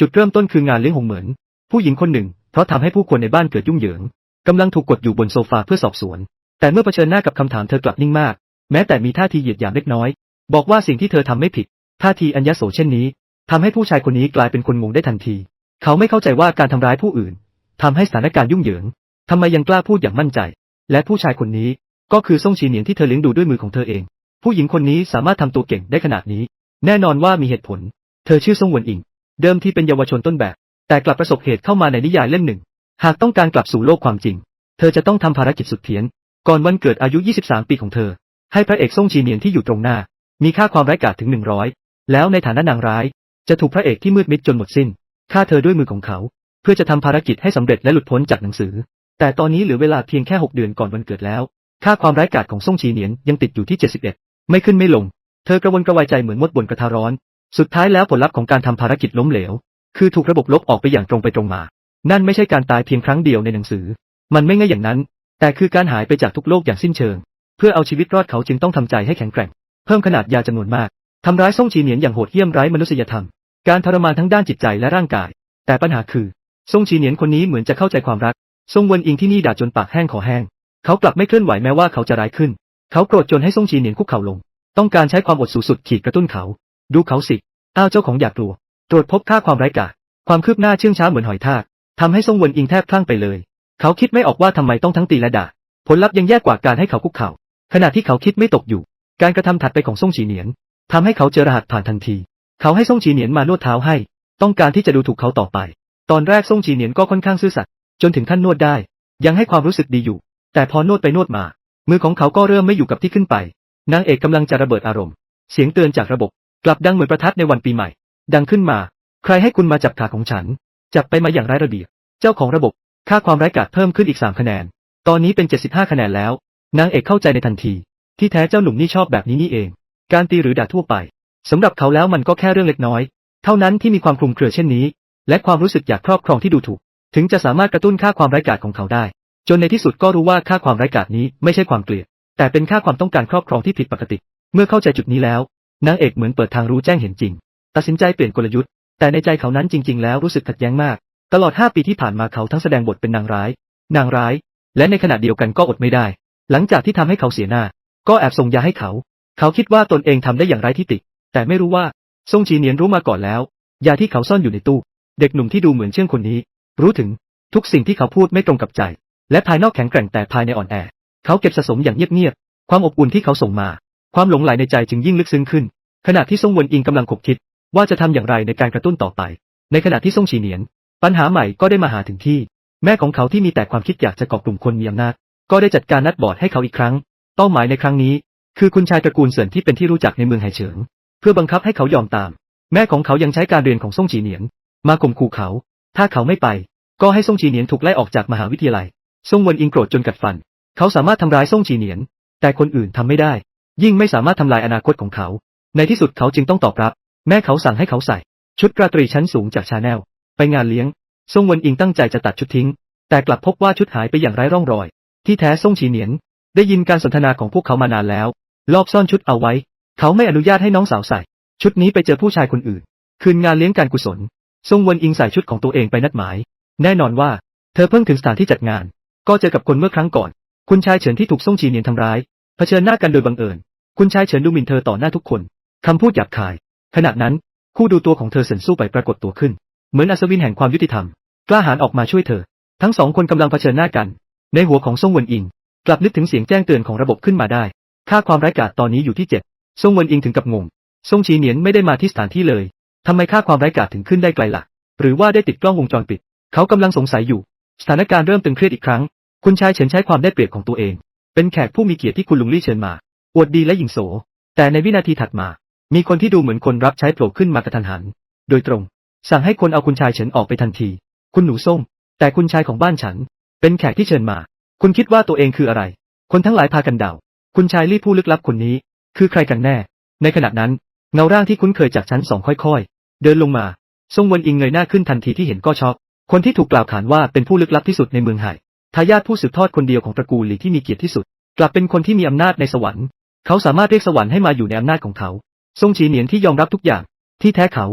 จุดเริ่มต้นคืองานเลี้ยงหงเหมือน ผู้หญิงคนหนึ่ง เพราะทำให้ผู้คนในบ้านเกิดยุ่งเหยิงกำลังถูกกดอยู่บนโซฟาเพื่อสอบสวน แต่เมื่อเผชิญหน้ากับคำถามเธอกลับนิ่งมาก แม้แต่มีท่าทีเหยียดหยามเล็กน้อย บอกว่าสิ่งที่เธอทำไม่ผิด ท่าทีอัญญโสเช่นนี้ทำให้ผู้ชายคนนี้กลายเป็นคนงงได้ทันที เขาไม่เข้าใจว่าการทำร้ายผู้อื่นทำให้สถานการณ์ยุ่งเหยิงทำไมยังกล้าพูดอย่างมั่นใจ และผู้ชายคนนี้ ก็คือซ่งชีเหนียนที่เธอเลี้ยงดูด้วยมือของเธอเอง ผู้หญิงคนนี้สามารถทำตัวเก่งได้ขนาดนี้ แน่นอนว่ามีเหตุผล เธอชื่อซ่งวนอิง เดิมที่เป็นเยาวชนต้นแบบ แต่กลับประสบเหตุเข้ามาในนิยายเล่มหนึ่ง หากต้องการกลับสู่โลกความจริง เธอจะต้องทำภารกิจสุดเพี้ยน ก่อนวันเกิดอายุ 23 ปีของเธอ ให้พระเอกซ่งชีเนียนที่อยู่ตรงหน้า มีค่าความร้ายกาจถึง 100 แล้วในฐานะนางร้าย จะถูกพระเอกที่มืดมิดจนหมดสิ้นฆ่าเธอด้วยมือของเขา เพื่อจะทำภารกิจให้สำเร็จและหลุดพ้นจากหนังสือ แต่ตอนนี้เหลือเวลาเพียงแค่ 6 เดือนก่อนวันเกิดแล้ว ค่าความร้ายกาจของซ่งชีเนียนยังติดอยู่ที่ 71 ไม่ขึ้นไม่ลง เธอกระวนกระวายใจเหมือนมดบนกระทะร้อน สุดท้ายแล้วผลลัพธ์ของการทำภารกิจล้มเหลว คือถูกระบบลบออกไปอย่างตรงไปตรงมา นั่นไม่ใช่การตายเพียงครั้งเดียวในหนังสือ มันไม่ง่ายอย่างนั้น แต่คือการหายไปจากทุกโลกอย่างสิ้นเชิง เพื่อเอาชีวิตรอดเขาจึงต้องทำใจให้แข็งแกร่ง เพิ่มขนาดยาจำนวนมากทำร้ายซ่งชีเหนียนอย่างโหดเหี้ยมไร้มนุษยธรรม การทรมานทั้งด้านจิตใจและร่างกาย แต่ปัญหาคือซ่งชีเหนียนคนนี้เหมือนจะเข้าใจความรักซ่งวนอิงที่นี่ด่าจนปากแห้งคอแห้ง เขากลับไม่เคลื่อนไหวแม้ว่าเขาจะร้ายขึ้น เขาโกรธจนให้ซ่งชีเหนียนคุกเข่าลง ต้องการใช้ความอดสูสุดขีดกระตุ้นเขา ดูเขาสิ อ้าวเจ้าของอยากกลัว ตรวจพบค่าความไร้กาจความคืบหน้าเชื่องช้าเหมือนหอยทากทำให้ซ่งวนอิงแทบคลั่งไปเลย เขาคิดไม่ออกว่าทำไมต้องทั้งตีและด่า ผลลัพธ์ยังแย่กว่าการให้เขาคุกเข่า ขณะที่เขาคิดไม่ตกอยู่ การกระทำถัดไปของซ่งฉีเหนียนทำให้เขาเจอรหัสผ่านทันที เขาให้ซ่งฉีเหนียนมานวดเท้าให้ ต้องการที่จะดูถูกเขาต่อไป ตอนแรกซ่งฉีเหนียนก็ค่อนข้างซื่อสัตย์จนถึงขั้นนวดได้ ยังให้ความรู้สึกดีอยู่ แต่พอนวดไปนวดมา มือของเขาก็เริ่มไม่อยู่กับที่ขึ้นไป นางเอกกำลังจะระเบิดอารมณ์ เสียงเตือนจากระบบ กลับดังเหมือนประทัดในวันปีใหม่ ดังขึ้นมา ใครให้คุณมาจับขาของฉัน จับไปมาอย่างไร้ระเบียบ เจ้าของระบบ ค่าความไร้กาจเพิ่มขึ้นอีก3คะแนน ตอนนี้เป็น75คะแนนแล้ว นางเอกเข้าใจในทันที ที่แท้เจ้าหนุ่มนี่ชอบแบบนี้นี่เอง การตีหรือด่าทั่วไปสำหรับเขาแล้วมันก็แค่เรื่องเล็กน้อย เท่านั้นที่มีความคลุมเครือเช่นนี้ และความรู้สึกอยากครอบครองที่ดูถูก ถึงจะสามารถกระตุ้นค่าความไร้กาจของเขาได้ จนในที่สุดก็รู้ว่าค่าความไร้กาจนี้ไม่ใช่ความเกลียด แต่เป็นค่าความต้องการครอบครองที่ผิดปกติ เมื่อเข้าใจจุดนี้แล้ว นางเอกเหมือนเปิดทางรู้แจ้งเห็นจริง ตัดสินใจเปลี่ยนกลยุทธ์ แต่ในใจเขานั้นจริง ๆ แล้วรู้สึกขัดแย้งมาก ตลอด5ปีที่ผ่านมาเขาทั้งแสดงบทเป็นนางร้าย นางร้าย และในขณะเดียวกันก็อดไม่ได้ หลังจากที่ทำให้เขาเสียหน้า ก็แอบส่งยาให้เขา เขาคิดว่าตนเองทำได้อย่างไร้ที่ติ แต่ไม่รู้ว่าซ่งชีเนียนรู้มาก่อนแล้ว ยาที่เขาซ่อนอยู่ในตู้ เด็กหนุ่มที่ดูเหมือนเชื่องคนนี้ รู้ถึงทุกสิ่งที่เขาพูดไม่ตรงกับใจ และภายนอกแข็งแกร่งแต่ภายในอ่อนแอ เขาเก็บสะสมอย่างเงียบๆความอบอุ่นที่เขาส่งมา ความหลงใหลในใจจึงยิ่งลึกซึ้งขึ้น ขณะที่ซ่งเวินอิงกำลังขบคิด ว่าจะทำอย่างไรในการกระตุ้นต่อไป ในขณะที่ซ่งชีเหนียน ปัญหาใหม่ก็ได้มาหาถึงที่ แม่ของเขาที่มีแต่ความคิดอยากจะเกาะกลุ่มคนมีอำนาจ ก็ได้จัดการนัดบอร์ดให้เขาอีกครั้ง เป้าหมายในครั้งนี้ คือคุณชายตระกูลเสินที่เป็นที่รู้จักในเมืองไห่เฉิง เพื่อบังคับให้เขายอมตาม แม่ของเขายังใช้การเรียนของซ่งจีเหนียน มาข่มขู่เขา ถ้าเขาไม่ไป ก็ให้ซ่งจีเหนียนถูกไล่ออกจากมหาวิทยาลัยซ่งเวินอิงโกรธจนกัดฟัน เขาสามารถทำร้ายซ่งจีเหนียน แต่คนอื่นทำไม่ได้ ยิ่งไม่สามารถทำลายอนาคตของเขา ในที่สุดเขาจึงต้องตอบรับ แม่เขาสั่งให้เขาใส่ ชุดราตรีชั้นสูงจากชาแนล ไปงานเลี้ยงซ่งเวินอิงตั้งใจจะตัดชุดทิ้ง แต่กลับพบว่าชุดหายไปอย่างไร้ร่องรอย ที่แท้ซ่งฉีเหนียน ได้ยินการสนทนาของพวกเขามานานแล้ว ลอบซ่อนชุดเอาไว้ เขาไม่อนุญาตให้น้องสาวใส่ ชุดนี้ไปเจอผู้ชายคนอื่น คืนงานเลี้ยงการกุศลซ่งเวินอิงใส่ชุดของตัวเองไปนัดหมาย แน่นอนว่า เธอเพิ่งถึงสถานที่จัดงาน ก็เจอกับคนเมื่อครั้งก่อน คุณชายเฉินที่ถูกซ่งฉีเหนียนทำร้าย เผชิญหน้ากันโดยบังเอิญ คุณชายเฉินดูหมิ่นเธอต่อหน้าทุกคนคำพูดหยาบคาย ขณะนั้น คู่ดูตัวของเธอเสินสู้ไปปรากฏตัวขึ้น เหมือนอัศวินแห่งความยุติธรรม กล้าหาญออกมาช่วยเธอ ทั้งสองคนกำลังเผชิญหน้ากัน ในหัวของซ่งเวินอิง กลับนึกถึงเสียงแจ้งเตือนของระบบขึ้นมาได้ ค่าความร้ายกาจตอนนี้อยู่ที่เจ็ดซ่งเวินอิงถึงกับงงซ่งชีเหนียนไม่ได้มาที่สถานที่เลยทำไมค่าความร้ายกาจถึงขึ้นได้ไกลล่ะ หรือว่าได้ติดกล้องวงจรปิด เขากำลังสงสัยอยู่ สถานการณ์เริ่มตึงเครียดอีกครั้ง คุณชายเฉินใช้ความได้เปรียบของตัวเอง เป็นแขกผู้มีเกียรติที่คุณลุงลี่เชิญมา อวดดีและหยิ่งโส แต่ในวินาทีถัดมา มีคนที่ดูเหมือนคนรับใช้โผล่ขึ้นมากระทันหัน โดยตรง สั่งให้คนเอาคุณชายเฉินออกไปทันที คุณหนูส้ม แต่คุณชายของบ้านฉัน เป็นแขกที่เชิญมา คุณคิดว่าตัวเองคืออะไร คนทั้งหลายพากันเดา คุณชายลี่ผู้ลึกลับคนนี้ คือใครกันแน่ ในขณะนั้น เงาร่างที่คุ้นเคยจากชั้นสองค่อยๆ เดินลงมาซ่งวนอิงเงยหน้าขึ้นทันทีที่เห็นก็ช็อก คนที่ถูกกล่าวขานว่าเป็นผู้ลึกลับที่สุดในเมืองไห่ ทายาทผู้สืบทอดคนเดียวของตระกูลหลีที่มีเกียรติที่สุด กลับเป็นคนที่มีอำนาจในสวรรค์ เขาสามารถเรียกสวรรค์ให้มาอยู่ในอำนาจของเขาซ่งฉีเหนียนที่ยอมรับทุกอย่าง ที่แท้เขา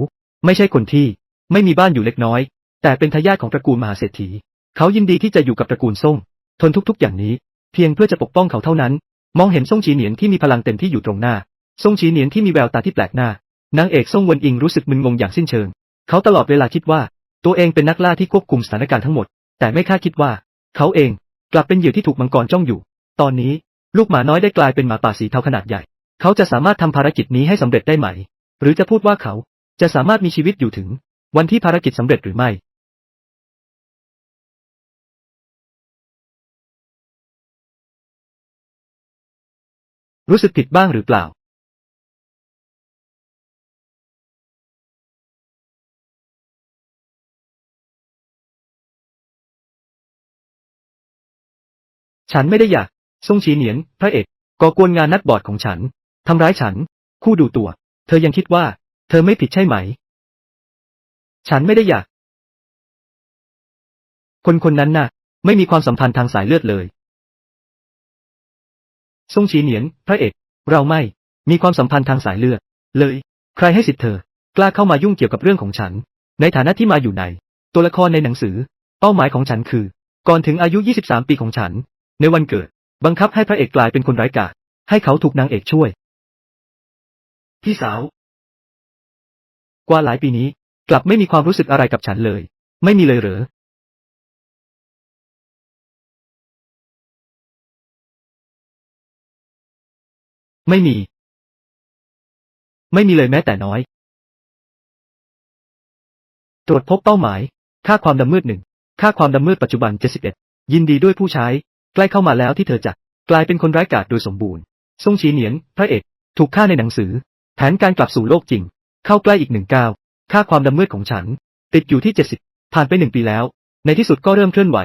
ไม่ใช่คนที่ ไม่มีบ้านอยู่เล็กน้อย แต่เป็นทายาทของตระกูลมหาเศรษฐี เขายินดีที่จะอยู่กับตระกูลซ่ง ทนทุกๆอย่างนี้ เพียงเพื่อจะปกป้องเขาเท่านั้น มองเห็นซ่งชีเหนียนที่มีพลังเต็มที่อยู่ตรงหน้าซ่งชีเหนียนที่มีแววตาที่แปลกหน้านางเอกซ่งเวินอิงรู้สึกมึนงงอย่างสิ้นเชิง เขาตลอดเวลาคิดว่า ตัวเองเป็นนักล่าที่ควบคุมสถานการณ์ทั้งหมด แต่ไม่คาดคิดว่า เขาเองกลับเป็นเหยื่อที่ถูกมังกรจ้องอยู่ ตอนนี้ลูกหมาน้อยได้กลายเป็นหมาป่าสีเทาขนาดใหญ่ เขาจะสามารถทำภารกิจนี้ให้สำเร็จได้ไหม หรือจะพูดว่าเขาจะสามารถมีชีวิตอยู่ถึง วันที่ภารกิจสำเร็จหรือไม่ รู้สึกผิดบ้างหรือเปล่า ฉันไม่ได้อยาก ซ่งชีเหนียน พระเอก ก่อกวนงานนักบอดของฉัน ทำร้ายฉัน คู่ดูตัว เธอยังคิดว่า เธอไม่ผิดใช่ไหม ฉันไม่ได้อยาก คนคนนั้นน่ะ ไม่มีความสัมพันธ์ทางสายเลือดเลย ซ่งชีเหนียน พระเอก เราไม่ มีความสัมพันธ์ทางสายเลือด เลย ใครให้สิทธิ์เธอ กล้าเข้ามายุ่งเกี่ยวกับเรื่องของฉัน ในฐานะที่มาอยู่ใน ตัวละครในหนังสือ เป้าหมายของฉันคือ ก่อนถึงอายุ 23 ปีของฉัน ในวันเกิด บังคับให้พระเอกกลายเป็นคนไร้กาจให้เขาถูกนางเอกช่วย พี่สาว กว่าหลายปีนี้ กลับไม่มีความรู้สึกอะไรกับฉันเลย ไม่มีเลยเหรอ ไม่มี ไม่มีเลยแม้แต่น้อย ตรวจพบเป้าหมาย ค่าความดำมืดหนึ่ง ค่าความดำมืดปัจจุบัน71ยินดีด้วยผู้ใช้ ใกล้เข้ามาแล้วที่เธอจะกลายเป็นคนร้ายกาจโดยสมบูรณ์ซ่งชีเหนียน พระเอก ถูกฆ่าในหนังสือ แผนการกลับสู่โลกจริง เข้าใกล้อีกหนึ่งก้าว ค่าความดำมืดของฉัน ติดอยู่ที่70ผ่านไปหนึ่งปีแล้ว ในที่สุดก็เริ่มเคลื่อนไหว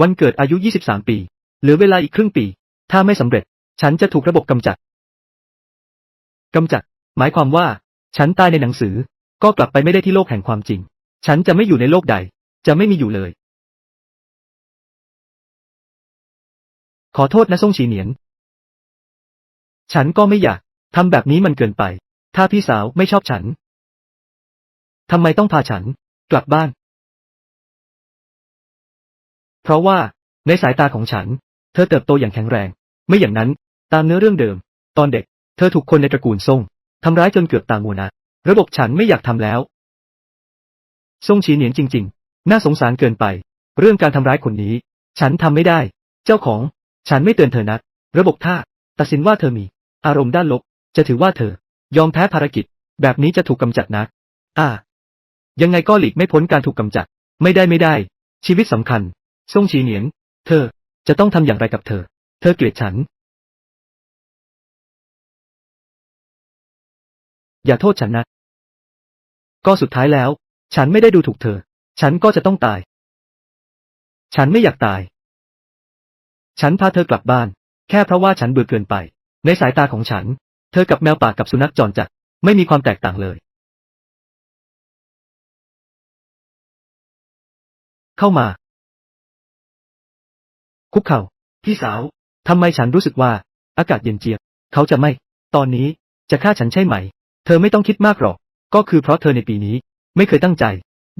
วันเกิดอายุ 23 ปี เหลือเวลาอีกครึ่งปี ถ้าไม่สำเร็จ ฉันจะถูกระบบกำจัดกำจัด หมายความว่า ฉันตายในหนังสือ ก็กลับไปไม่ได้ที่โลกแห่งความจริง ฉันจะไม่อยู่ในโลกใด จะไม่มีอยู่เลย ขอโทษนะซ่งชีเหนียน ฉันก็ไม่อยากทำแบบนี้มันเกินไป ถ้าพี่สาวไม่ชอบฉันทำไมต้องพาฉัน กลับบ้าน เพราะว่าในสายตาของฉัน เธอเติบโตอย่างแข็งแรง ไม่อย่างนั้น ตามเนื้อเรื่องเดิม ตอนเด็ก เธอถูกคนในตระกูลซ่งทำร้ายจนเกือบตายมัวนะ ระบบฉันไม่อยากทำแล้วซ่งชีเหนียนจริง ๆ น่าสงสารเกินไป เรื่องการทำร้ายคนนี้ ฉันทำไม่ได้ เจ้าของ ฉันไม่เตือนเธอนัก ระบบถ้าตัดสินว่าเธอมี อารมณ์ด้านลบ จะถือว่าเธอ ยอมแพ้ภารกิจ แบบนี้จะถูกกำจัดนักอ่า ยังไงก็หลีกไม่พ้นการถูกกำจัด ไม่ได้ไม่ได้ ชีวิตสำคัญซ่งชีเหนียนเธอ จะต้องทำอย่างไรกับเธอ เธอเกลียดฉัน อย่าโทษฉันนะ ก็สุดท้ายแล้ว ฉันไม่ได้ดูถูกเธอ ฉันก็จะต้องตาย ฉันไม่อยากตาย ฉันพาเธอกลับบ้าน แค่เพราะว่าฉันเบื่อเกินไป ในสายตาของฉัน เธอกับแมวป่ากับสุนัขจรจัด ไม่มีความแตกต่างเลย เข้ามา คุกเข่าพี่สาว ทำไมฉันรู้สึกว่า อากาศเย็นเจี๊ยบ เขาจะไม่ ตอนนี้จะฆ่าฉันใช่ไหม เธอไม่ต้องคิดมากหรอก ก็คือเพราะเธอในปีนี้ ไม่เคยตั้งใจ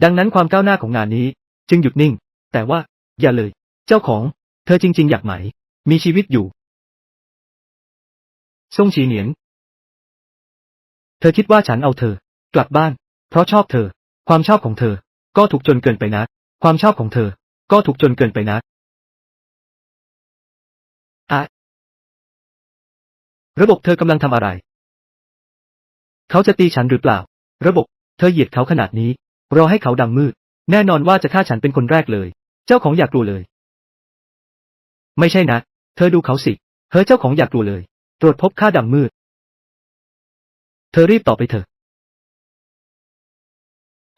ดังนั้นความก้าวหน้าของงานนี้ จึงหยุดนิ่ง แต่ว่า อย่าเลย เจ้าของ เธอจริง ๆ อยากไหม มีชีวิตอยู่ซ่งชีเหนียน เธอคิดว่าฉันเอาเธอ กลับบ้าน เพราะชอบเธอ ความชอบของเธอ ก็ถูกจนเกินไปนักความชอบของเธอ ก็ถูกจนเกินไปนักอะระบบเธอกำลังทำอะไร เขาจะตีฉันหรือเปล่า ระบบ เธอเหยียดเขาขนาดนี้ รอให้เขาดำมืด แน่นอนว่าจะฆ่าฉันเป็นคนแรกเลย เจ้าของอยากกลัวเลย ไม่ใช่นะ เธอดูเขาสิ เฮ้ยเจ้าของอยากกลัวเลย ตรวจพบค่าดำมืด เธอรีบตอบไปเถอะ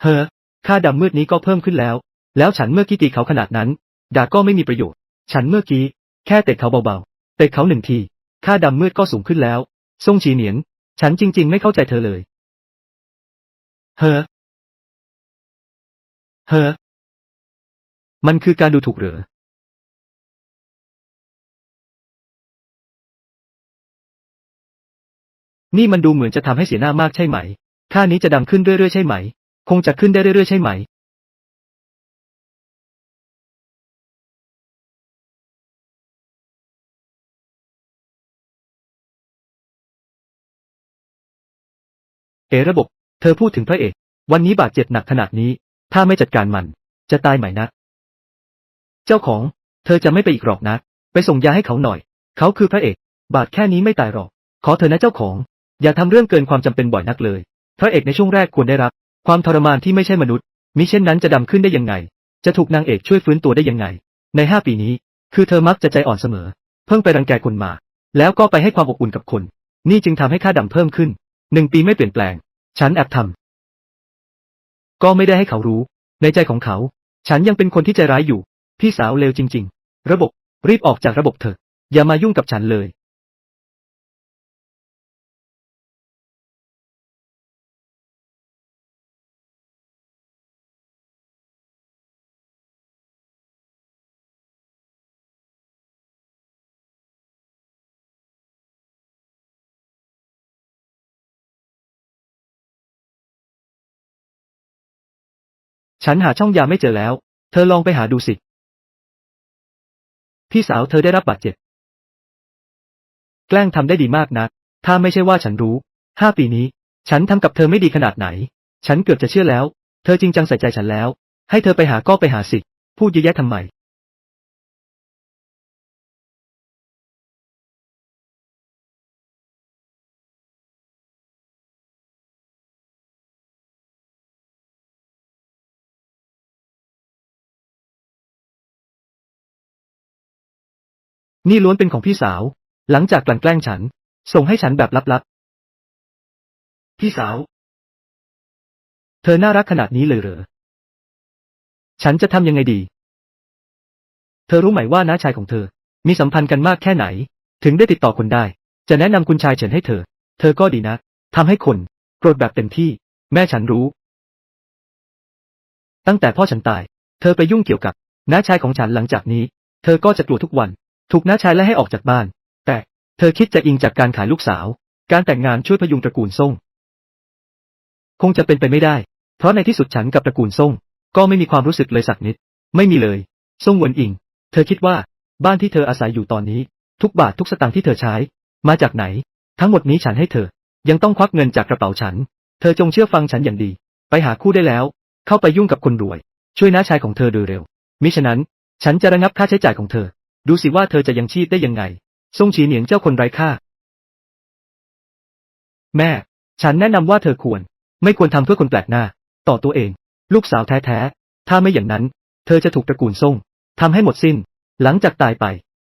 เฮ้อ ค่าดำมืดนี้ก็เพิ่มขึ้นแล้ว แล้วฉันเมื่อกี้ตีเขาขนาดนั้น ด่าก็ไม่มีประโยชน์ ฉันเมื่อกี้ แค่เตะเขาเบาๆ เตะเขาหนึ่งที ค่าดำมืดก็สูงขึ้นแล้วซ่งชีเหนียน ฉันจริง ๆ ไม่เข้าใจเธอเลย เฮ้อ เฮ้อ มันคือการดูถูกเหรอ นี่มันดูเหมือนจะทำให้เสียหน้ามากใช่ไหม ค่านี้จะดำขึ้นเรื่อยๆใช่ไหม คงจะขึ้นได้เรื่อยๆใช่ไหม เอระบบ เธอพูดถึงพระเอก วันนี้บาดเจ็บหนักขนาดนี้ ถ้าไม่จัดการมัน จะตายไหมนะ เจ้าของ เธอจะไม่ไปอีกหรอกนะ ไปส่งยาให้เขาหน่อย เขาคือพระเอก บาดแค่นี้ไม่ตายหรอก ขอเธอนะเจ้าของ อย่าทำเรื่องเกินความจำเป็นบ่อยนักเลย พระเอกในช่วงแรกควรได้รับ ความทรมานที่ไม่ใช่มนุษย์ มิเช่นนั้นจะดำขึ้นได้ยังไง จะถูกนางเอกช่วยฟื้นตัวได้ยังไง ในห้าปีนี้ คือเธอมักจะใจอ่อนเสมอ เพิ่งไปรังแกคนมา แล้วก็ไปให้ความอบอุ่นกับคน นี่จึงทำให้ค่าดำเพิ่มขึ้นหนึ่งปีไม่เปลี่ยนแปลง ฉันแอบทำก็ไม่ได้ให้เขารู้ ในใจของเขา ฉันยังเป็นคนที่ใจร้ายอยู่ พี่สาวเลวจริง ๆ ระบบรีบออกจากระบบเถอะอย่ามายุ่งกับฉันเลย ฉันหาช่องยาไม่เจอแล้ว เธอลองไปหาดูสิ พี่สาวเธอได้รับบาดเจ็บ แกล้งทำได้ดีมากนะ ถ้าไม่ใช่ว่าฉันรู้ ห้าปีนี้ ฉันทำกับเธอไม่ดีขนาดไหน ฉันเกือบจะเชื่อแล้ว เธอจริงจังใส่ใจฉันแล้ว ให้เธอไปหาก็ไปหาสิ พูดเยอะแยะทำไม นี่ล้วนเป็นของพี่สาว หลังจากกลั่นแกล้งฉัน ส่งให้ฉันแบบลับๆ พี่สาว เธอน่ารักขนาดนี้เลยเหรอ ฉันจะทำยังไงดี เธอรู้ไหมว่าน้าชายของเธอ มีสัมพันธ์กันมากแค่ไหน ถึงได้ติดต่อคนได้ จะแนะนำคุณชายเฉินให้เธอ เธอก็ดีนะทำให้คนโกรธแบบเต็มที่ แม่ฉันรู้ ตั้งแต่พ่อฉันตาย เธอไปยุ่งเกี่ยวกับน้าชายของฉันหลังจากนี้ เธอก็จะกลัวทุกวัน ถูกน้าชายไล่ให้ออกจากบ้าน แต่เธอคิดจะอิงจากการขายลูกสาว การแต่งงานช่วยพยุงตระกูลซ่ง คงจะเป็นไปไม่ได้ เพราะในที่สุดฉันกับตระกูลซ่ง ก็ไม่มีความรู้สึกเลยสักนิด ไม่มีเลยซ่งวนอิง เธอคิดว่าบ้านที่เธออาศัยอยู่ตอนนี้ ทุกบาททุกสตางค์ที่เธอใช้ มาจากไหน ทั้งหมดนี้ฉันให้เธอ ยังต้องควักเงินจากกระเป๋าฉัน เธอจงเชื่อฟังฉันอย่างดี ไปหาคู่ได้แล้ว เข้าไปยุ่งกับคนรวย ช่วยน้าชายของเธอโดยเร็ว มิฉะนั้น ฉันจะระงับค่าใช้จ่ายของเธอ ดูสิว่าเธอจะยังชีพได้ยังไงซ่งฉีเหนียงเจ้าคนไร้ค่า แม่ ฉันแนะนำว่าเธอควร ไม่ควรทำเพื่อคนแปลกหน้า ต่อตัวเอง ลูกสาวแท้ๆ ถ้าไม่อย่างนั้น เธอจะถูกตระกูลซ่งทำให้หมดสิ้น หลังจากตายไป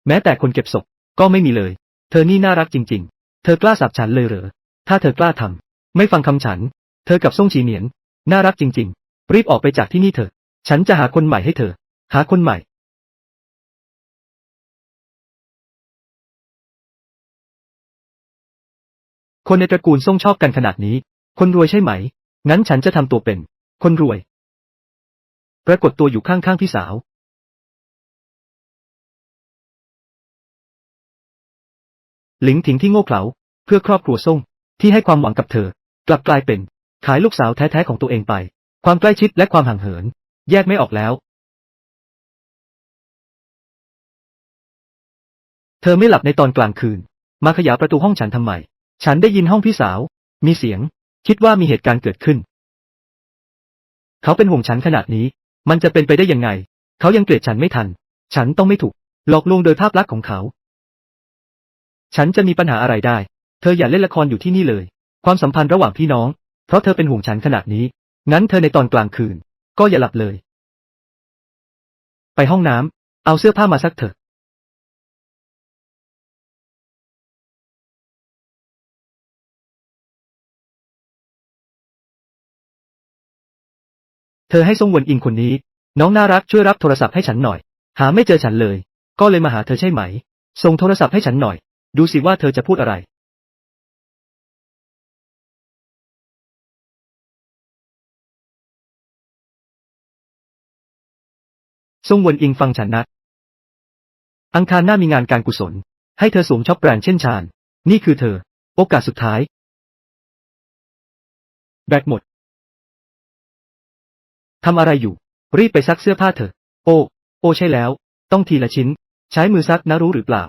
แม้แต่คนเก็บศพ ก็ไม่มีเลย เธอนี่น่ารักจริง ๆ เธอกล้าสาบฉันเลยเหรอ ถ้าเธอกล้าทำไม่ฟังคำฉัน เธอกับซ่งฉีเหนียน น่ารักจริง ๆ รีบออกไปจากที่นี่เถอะ ฉันจะหาคนใหม่ให้เธอ หาคนใหม่ คนในตระกูลซ่งชอบกันขนาดนี้ คนรวยใช่ไหม งั้นฉันจะทำตัวเป็น คนรวย ปรากฏตัวอยู่ข้างๆพี่สาว หลิงถิงที่โง่เขลาเพื่อครอบครัวซ่งที่ให้ความหวังกับเธอ กลับกลายเป็น ขายลูกสาวแท้ๆของตัวเองไป ความใกล้ชิดและความห่างเหิน แยกไม่ออกแล้ว เธอไม่หลับในตอนกลางคืน มาขยาประตูห้องฉันทำไม ฉันได้ยินห้องพี่สาว มีเสียง คิดว่ามีเหตุการณ์เกิดขึ้น เขาเป็นห่วงฉันขนาดนี้ มันจะเป็นไปได้ยังไง เขายังเกลียดฉันไม่ทัน ฉันต้องไม่ถูก หลอกลวงโดยภาพลักษณ์ของเขา ฉันจะมีปัญหาอะไรได้ เธออย่าเล่นละครอยู่ที่นี่เลย ความสัมพันธ์ระหว่างพี่น้อง เพราะเธอเป็นห่วงฉันขนาดนี้ งั้นเธอในตอนกลางคืน ก็อย่าหลับเลย ไปห้องน้ำเอาเสื้อผ้ามาซักเถอะ เธอให้ซ่งวนอิงคนนี้ น้องน่ารักช่วยรับโทรศัพท์ให้ฉันหน่อย หาไม่เจอฉันเลย ก็เลยมาหาเธอใช่ไหม ส่งโทรศัพท์ให้ฉันหน่อย ดูสิว่าเธอจะพูดอะไร ซ่งวนอิงฟังฉันนะอังคารหน้ามีงานการกุศล ให้เธอสวมช็อปแบรนด์เช่นชาญนี่คือเธอ โอกาสสุดท้าย แบตหมด ทำอะไรอยู่ รีบไปซักเสื้อผ้าเถอะ โอ้ โอ้ใช่แล้ว ต้องทีละชิ้น ใช้มือซักนะรู้หรือเปล่า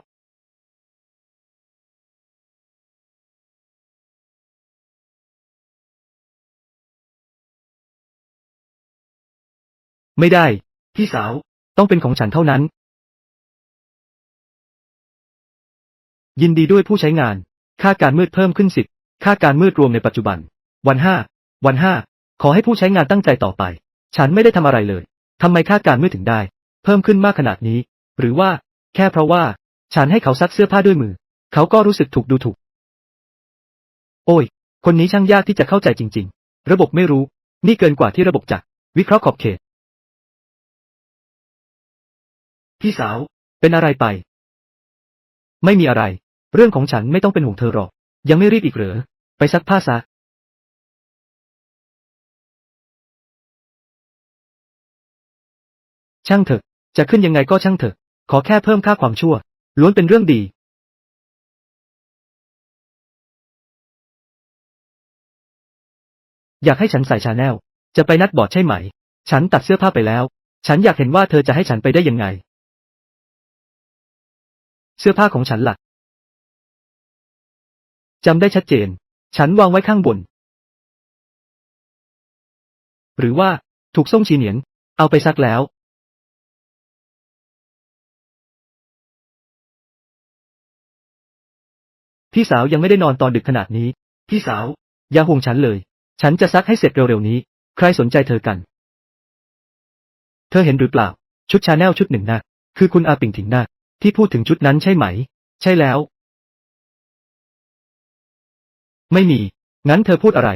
ไม่ได้ พี่สาว ต้องเป็นของฉันเท่านั้น ยินดีด้วยผู้ใช้งาน ค่าการมืดเพิ่มขึ้นสิบค่าการมืดรวมในปัจจุบัน วันห้า วันห้า ขอให้ผู้ใช้งานตั้งใจต่อไป ฉันไม่ได้ทำอะไรเลย ทำไมค่าการมืดถึงได้ เพิ่มขึ้นมากขนาดนี้ หรือว่า แค่เพราะว่า ฉันให้เขาซักเสื้อผ้าด้วยมือ เขาก็รู้สึกถูกดูถูก โอ้ย คนนี้ช่างยากที่จะเข้าใจจริง ๆ ระบบไม่รู้ นี่เกินกว่าที่ระบบจะวิเคราะห์ขอบเขต พี่สาว เป็นอะไรไป ไม่มีอะไร เรื่องของฉันไม่ต้องเป็นห่วงเธอหรอก ยังไม่รีบอีกเหรอ ไปซักผ้าซะ ช่างเถอะ จะขึ้นยังไงก็ช่างเถอะ ขอแค่เพิ่มค่าความชั่ว ล้วนเป็นเรื่องดีอยากให้ฉันใส่ชาแนล จะไปนัดบอร์ดใช่ไหม ฉันตัดเสื้อผ้าไปแล้ว ฉันอยากเห็นว่าเธอจะให้ฉันไปได้ยังไง เสื้อผ้าของฉันล่ะจำได้ชัดเจน ฉันวางไว้ข้างบน หรือว่า ถูกส่งชีเหนียน เอาไปซักแล้ว พี่สาวยังไม่ได้นอนตอนดึกขนาดนี้ พี่สาว อย่าห่วงฉันเลย ฉันจะซักให้เสร็จเร็วๆนี้ ใครสนใจเธอกัน เธอเห็นหรือเปล่า ชุดชาแนลชุดหนึ่งนะคือคุณอาปิงถิงนะที่พูดถึงชุดนั้นใช่ไหม ใช่แล้ว ไม่มี งั้นเธอพูดอะไร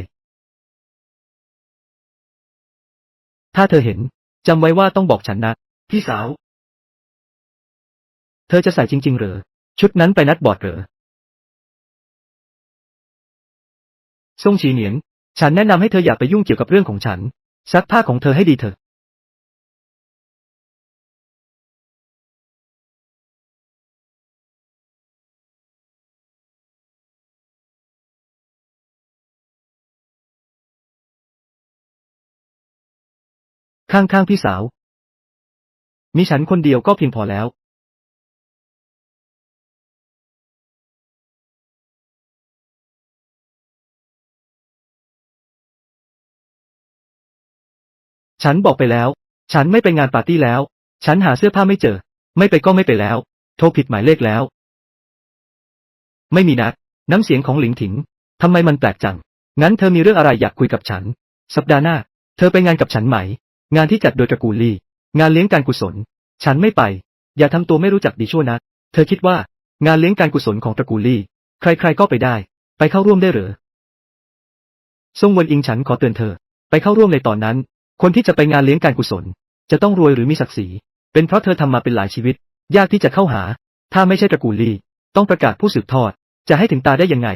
ถ้าเธอเห็นจำไว้ว่าต้องบอกฉันนะ พี่สาว เธอจะใส่จริง ๆ เหรอ ชุดนั้นไปนัดบอดเหรอ ซ่งชีเหนียนฉันแนะนำให้เธออย่าไปยุ่งเกี่ยวกับเรื่องของฉัน ซักผ้าของเธอให้ดีเถอะ ข้างๆพี่สาว มีฉันคนเดียวก็เพียงพอแล้ว ฉันบอกไปแล้ว ฉันไม่ไปงานปาร์ตี้แล้ว ฉันหาเสื้อผ้าไม่เจอ ไม่ไปก็ไม่ไปแล้ว โทรผิดหมายเลขแล้ว ไม่มีนัด น้ำเสียงของหลิงถิง ทำไมมันแปลกจัง งั้นเธอมีเรื่องอะไรอยากคุยกับฉัน สัปดาห์หน้า เธอไปงานกับฉันไหม งานที่จัดโดยตระกูลลี่ งานเลี้ยงการกุศล ฉันไม่ไป อย่าทำตัวไม่รู้จักดีชั่วนะเธอคิดว่า งานเลี้ยงการกุศลของตระกูลลี่ ใครๆก็ไปได้ ไปเข้าร่วมได้หรือซ่งเวนอิงฉันขอเตือนเธอ ไปเข้าร่วมในตอนนั้น คนที่จะไปงานเลี้ยงการกุศล จะต้องรวยหรือมีศักดิ์ศรี เป็นเพราะเธอทำมาเป็นหลายชีวิต ยากที่จะเข้าหา ถ้าไม่ใช่ตระกูลลี่ ต้องประกาศผู้สืบทอด จะให้ถึงตาได้ยังไง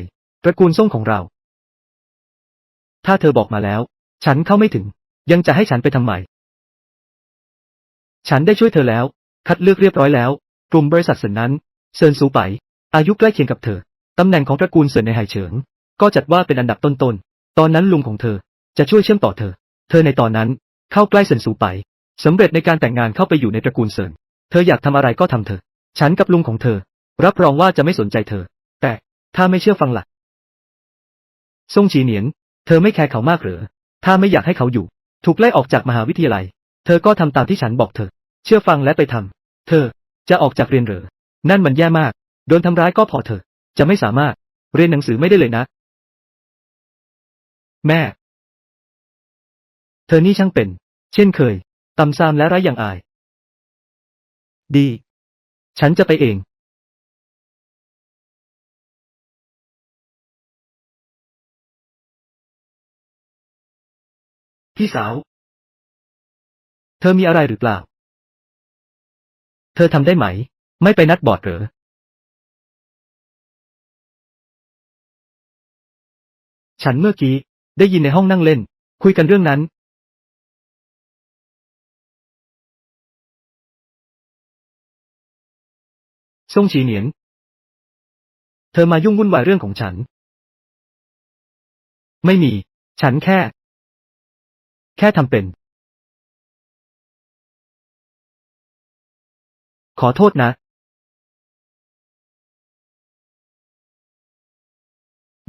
ตระกูลซ่งของเรา ถ้าเธอบอกมาแล้ว ฉันเข้าไม่ถึง ยังจะให้ฉันไปทำไม ฉันได้ช่วยเธอแล้ว คัดเลือกเรียบร้อยแล้ว กลุ่มบริษัทเซินนั้น เซินซูไป อายุใกล้เคียงกับเธอ ตำแหน่งของตระกูลเซินในไห่เฉิง ก็จัดว่าเป็นอันดับต้นๆ ตอนนั้นลุงของเธอ จะช่วยเชื่อมต่อเธอ เธอในตอนนั้น เข้าใกล้เซินซูไปสำเร็จในการแต่งงานเข้าไปอยู่ในตระกูลเซินเธออยากทำอะไรก็ทำเถอะ ฉันกับลุงของเธอ รับรองว่าจะไม่สนใจเธอ แต่ถ้าไม่เชื่อฟังล่ะซ่งชีเหนียน เธอไม่แคร์เขามากเหรอ ถ้าไม่อยากให้เขาอยู่ ถูกไล่ออกจากมหาวิทยาลัย เธอก็ทำตามที่ฉันบอกเธอ เชื่อฟังและไปทำ เธอ จะออกจากเรียนเหรอ นั่นมันแย่มาก โดนทำร้ายก็พอเธอ จะไม่สามารถ เรียนหนังสือไม่ได้เลยนะ แม่ เธอนี่ช่างเป็น เช่นเคยตำซามและไร้อย่างอาย ดี ฉันจะไปเอง พี่สาว เธอมีอะไรหรือเปล่า เธอทำได้ไหม ไม่ไปนัดบอร์ดเหรอ ฉันเมื่อกี้ ได้ยินในห้องนั่งเล่น คุยกันเรื่องนั้น ซ่งฉีเหนียง เธอมายุ่งวุ่นวายเรื่องของฉัน ไม่มี ฉันแค่ แค่ทำเป็น ขอโทษนะ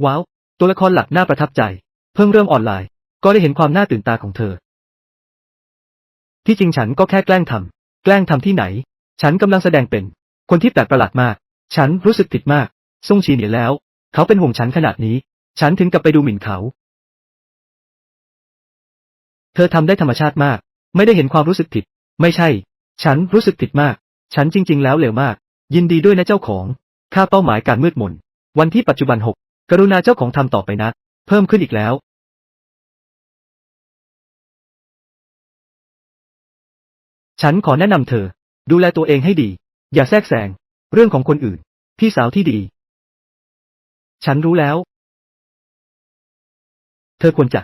ว้าว ตัวละครหลักน่าประทับใจ เพิ่งเริ่มออนไลน์ ก็ได้เห็นความน่าตื่นตาของเธอ ที่จริงฉันก็แค่แกล้งทำแกล้งทำที่ไหน ฉันกำลังแสดงเป็น คนที่แปลกประหลาดมาก ฉันรู้สึกผิดมาก ซ่งชีเหนียแล้ว เขาเป็นห่วงฉันขนาดนี้ ฉันถึงกับไปดูหมิ่นเขา เธอทำได้ธรรมชาติมาก ไม่ได้เห็นความรู้สึกผิด ไม่ใช่ ฉันรู้สึกผิดมาก ฉันจริง ๆ แล้วเหลวมาก ยินดีด้วยนะเจ้าของ ค่าเป้าหมายการมืดมน วันที่ปัจจุบันหกกรุณาเจ้าของทำต่อไปนะ เพิ่มขึ้นอีกแล้วฉันขอแนะนำเธอ ดูแลตัวเองให้ดี อย่าแทรกแซง เรื่องของคนอื่น พี่สาวที่ดี ฉันรู้แล้ว เธอควรจะ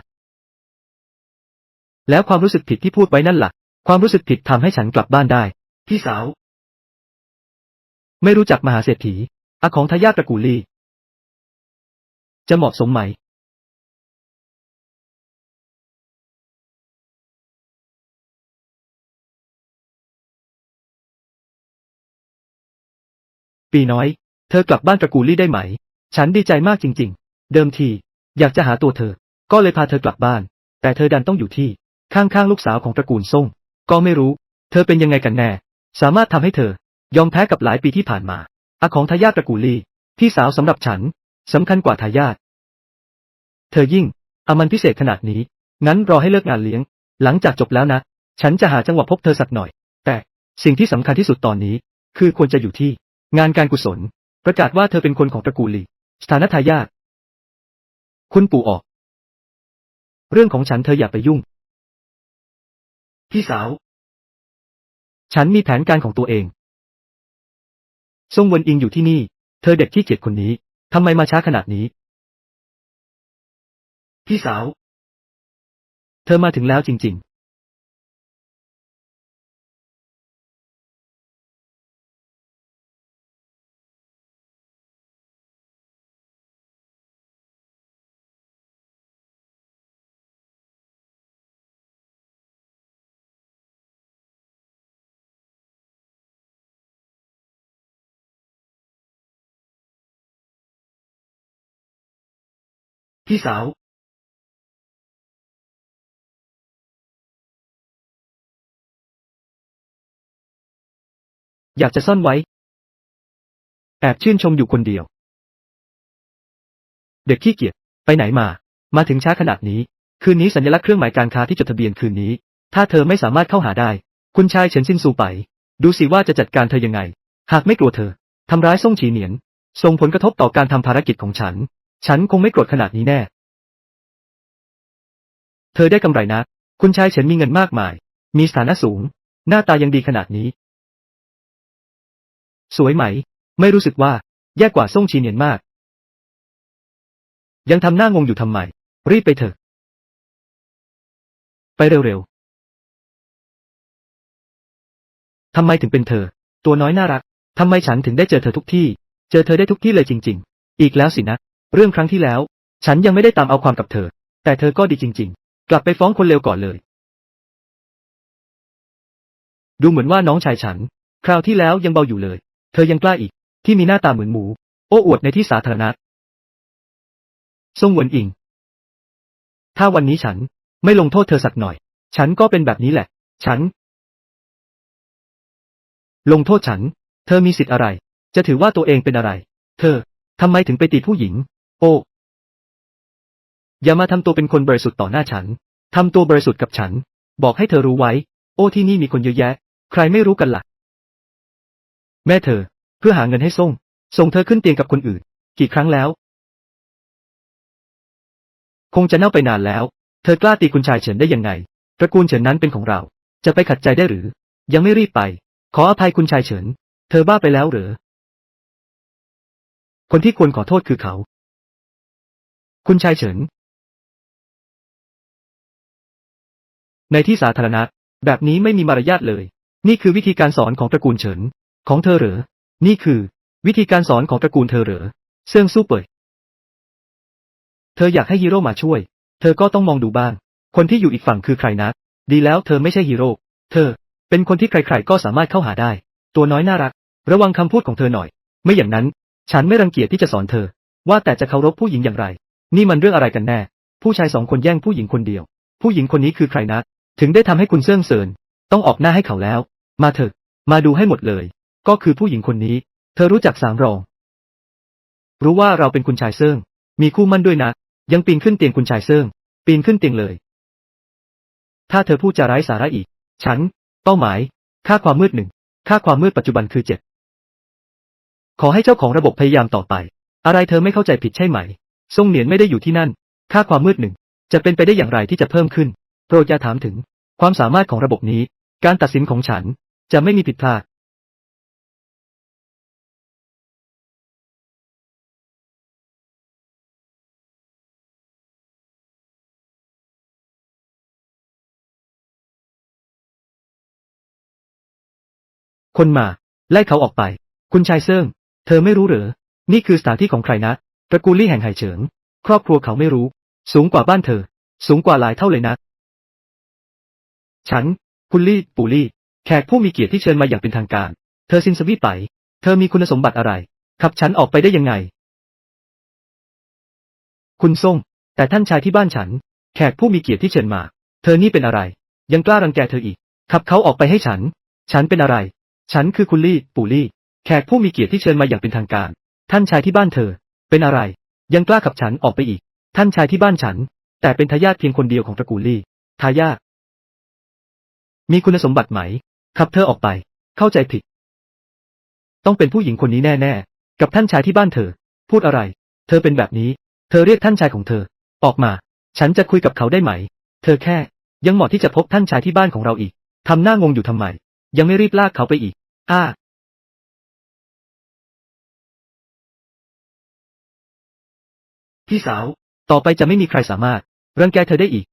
แล้วความรู้สึกผิดที่พูดไว้นั่นล่ะ ความรู้สึกผิดทำให้ฉันกลับบ้านได้ พี่สาว ไม่รู้จักมหาเศรษฐีอาของทายาทตระกูลลีจะเหมาะสมไหม ปีน้อย เธอกลับบ้านตระกูลลี่ได้ไหม ฉันดีใจมากจริง ๆ เดิมที อยากจะหาตัวเธอ ก็เลยพาเธอกลับบ้าน แต่เธอดันต้องอยู่ที่ ข้างๆลูกสาวของตระกูลซ่ง ก็ไม่รู้ เธอเป็นยังไงกันแน่ สามารถทำให้เธอ ยอมแพ้กับหลายปีที่ผ่านมาอาของทายาทตระกูลลี่พี่สาวสำหรับฉันสำคัญกว่าทายาทเธอยิ่งอามันพิเศษขนาดนี้ งั้นรอให้เลิกงานเลี้ยง หลังจากจบแล้วนะ ฉันจะหาจังหวะพบเธอสักหน่อย แต่สิ่งที่สำคัญที่สุดตอนนี้ คือควรจะอยู่ที่ งานการกุศล ประกาศว่าเธอเป็นคนของตระกูลลีสถานทายาทคุณปู่ออก เรื่องของฉันเธออย่าไปยุ่ง พี่สาว ฉันมีแผนการของตัวเองซ่งเวนอิงอยู่ที่นี่ เธอเด็กที่เกียจคนนี้ ทำไมมาช้าขนาดนี้ พี่สาว เธอมาถึงแล้วจริง พี่สาว อยากจะซ่อนไว้ แอบชื่นชมอยู่คนเดียว เด็กขี้เกียจไปไหนมา มาถึงช้าขนาดนี้ คืนนี้สัญลักษณ์เครื่องหมายการค้าที่จดทะเบียนคืนนี้ ถ้าเธอไม่สามารถเข้าหาได้ คุณชายเฉินซินซูไป ดูสิว่าจะจัดการเธอยังไง หากไม่กลัวเธอ ทำร้ายซ่งฉีเหนียน ส่งผลกระทบต่อการทำภารกิจของฉัน ฉันคงไม่โกรธขนาดนี้แน่ เธอได้กำไรนะ คุณชายเฉินมีเงินมากมาย มีสถานะสูง หน้าตายังดีขนาดนี้ สวยไหม ไม่รู้สึกว่า แย่กว่าซ่งชีเนียนมาก ยังทำหน้างงอยู่ทำไม รีบไปเถอะ ไปเร็วๆทำไมถึงเป็นเธอ ตัวน้อยน่ารักทำไมฉันถึงได้เจอเธอทุกที่ เจอเธอได้ทุกที่เลยจริง ๆ อีกแล้วสินะ เรื่องครั้งที่แล้ว ฉันยังไม่ได้ตามเอาความกับเธอ แต่เธอก็ดีจริง ๆ กลับไปฟ้องคนเลวก่อนเลย ดูเหมือนว่าน้องชายฉัน คราวที่แล้วยังเบาอยู่เลย เธอยังกล้าอีก ที่มีหน้าตาเหมือนหมู โอ้อวดในที่สาธารณะซ่งหวนอิง ถ้าวันนี้ฉันไม่ลงโทษเธอสักหน่อย ฉันก็เป็นแบบนี้แหละ ฉัน ลงโทษฉัน เธอมีสิทธิ์อะไร จะถือว่าตัวเองเป็นอะไร เธอทำไมถึงไปตีผู้หญิง โอ้ อย่ามาทำตัวเป็นคนบริสุทธิ์ต่อหน้าฉัน ทำตัวบริสุทธิ์กับฉัน บอกให้เธอรู้ไว้ โอ้ที่นี่มีคนเยอะแยะ ใครไม่รู้กันละ่ะ แม่เธอ เพื่อหาเงินให้ส่ง ส่งเธอขึ้นเตียงกับคนอื่น กี่ครั้งแล้ว คงจะเน่าไปนานแล้ว เธอกล้าตีคุณชายเฉินได้ยังไง ตระกูลเฉินนั้นเป็นของเรา จะไปขัดใจได้หรือ ยังไม่รีบไป ขออภัยคุณชายเฉิน เธอบ้าไปแล้วเหรอคนที่ควรขอโทษคือเขา คุณชายเฉิน ในที่สาธารณะ แบบนี้ไม่มีมารยาทเลย นี่คือวิธีการสอนของตระกูลเฉิน ของเธอเหรอ นี่คือ วิธีการสอนของตระกูลเธอเหรอ เซิงสู้เป่ยเธออยากให้ฮีโร่มาช่วย เธอก็ต้องมองดูบ้าง คนที่อยู่อีกฝั่งคือใครนะ ดีแล้วเธอไม่ใช่ฮีโร่ เธอ เป็นคนที่ใครๆก็สามารถเข้าหาได้ ตัวน้อยน่ารัก ระวังคำพูดของเธอหน่อย ไม่อย่างนั้น ฉันไม่รังเกียจที่จะสอนเธอ ว่าแต่จะเคารพผู้หญิงอย่างไร นี่มันเรื่องอะไรกันแน่ ผู้ชายสองคนแย่งผู้หญิงคนเดียว ผู้หญิงคนนี้คือใครนะ ถึงได้ทำให้คุณเสื่องเซินต้องออกหน้าให้เขาแล้ว มาเถอะ มาดูให้หมดเลย ก็คือผู้หญิงคนนี้ เธอรู้จักสางรอง รู้ว่าเราเป็นคุณชายเซิงมีคู่มั่นด้วยนะ ยังปีนขึ้นเตียงคุณชายเซิงปีนขึ้นเตียงเลย ถ้าเธอพูดจะไร้สาระอีก ฉัน เป้าหมาย ค่าความมืดหนึ่ง ค่าความมืดปัจจุบันคือเจ็ดขอให้เจ้าของระบบพยายามต่อไป อะไรเธอไม่เข้าใจผิดใช่ไหม ซ่งเหนียนไม่ได้อยู่ที่นั่น ค่าความมืดหนึ่ง จะเป็นไปได้อย่างไรที่จะเพิ่มขึ้น โปรดอย่าถามถึง ความสามารถของระบบนี้ การตัดสินของฉัน จะไม่มีผิดพลาด คนมา ไล่เขาออกไป คุณชายเซิงเธอไม่รู้เหรอ นี่คือสถานที่ของใครนะ ตระกูลลี่แห่งไห่เฉิง ครอบครัวเขาไม่รู้ สูงกว่าบ้านเธอ สูงกว่าหลายเท่าเลยนะ ฉัน คุณลี่ ปู่ลี่ แขกผู้มีเกียรติที่เชิญมาอย่างเป็นทางการ เธอซินสวีไป เธอมีคุณสมบัติอะไร ขับฉันออกไปได้ยังไง คุณส่ง แต่ท่านชายที่บ้านฉัน แขกผู้มีเกียรติที่เชิญมา เธอนี่เป็นอะไร ยังกล้ารังแกเธออีก ขับเขาออกไปให้ฉัน ฉันเป็นอะไร ฉันคือคุณลี่ ปู่ลี่ แขกผู้มีเกียรติที่เชิญมาอย่างเป็นทางการ ท่านชายที่บ้านเธอ เป็นอะไร ยังกล้าขับฉันออกไปอีก ท่านชายที่บ้านฉัน แต่เป็นทายาทเพียงคนเดียวของตระกูลลี่ ทายาทมีคุณสมบัติไหม ขับเธอออกไป เข้าใจผิด ต้องเป็นผู้หญิงคนนี้แน่ๆ กับท่านชายที่บ้านเธอ พูดอะไร เธอเป็นแบบนี้ เธอเรียกท่านชายของเธอ ออกมา ฉันจะคุยกับเขาได้ไหม เธอแค่ ยังเหมาะที่จะพบท่านชายที่บ้านของเราอีก ทำหน้างงอยู่ทำไม ยังไม่รีบลากเขาไปอีก อ้า พี่สาว ต่อไปจะไม่มีใครสามารถ รังแกเธอได้อีก